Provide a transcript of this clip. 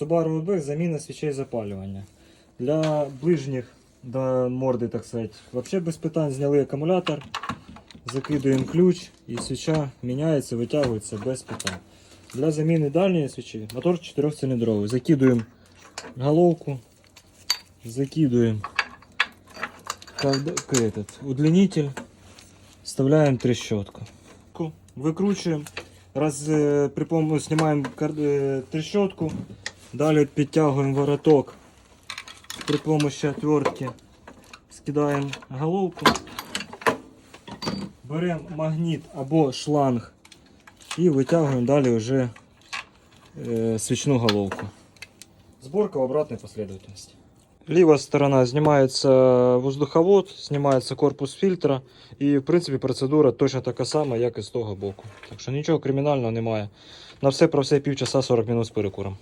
Subaru WB заміна свічей запалювання. Для ближніх до морди, так сказати, взагалі без питань зняли акумулятор, закидуємо ключ і свіча міняється, витягується без питань. Для заміни дальньої свічі мотор 4-циліндровий. Закидуємо головку, закидуємо кав- к- этот, удлинитель, вставляем трещотку. Выкручиваем, раз э, при пом- снимаем кар- э, трещотку, далее підтягуємо вороток при помощи отвертки, скидаємо головку, беремо магніт або шланг і витягуємо далі вже э, свічну головку. Сборка в обратной последовательности. Левая сторона снимается воздуховод, снимается корпус фильтра. І, в принципі, процедура точно така сама, як і з того боку. Так що нічого кримінального немає. На все про все півчаса 40 минут з перекуром.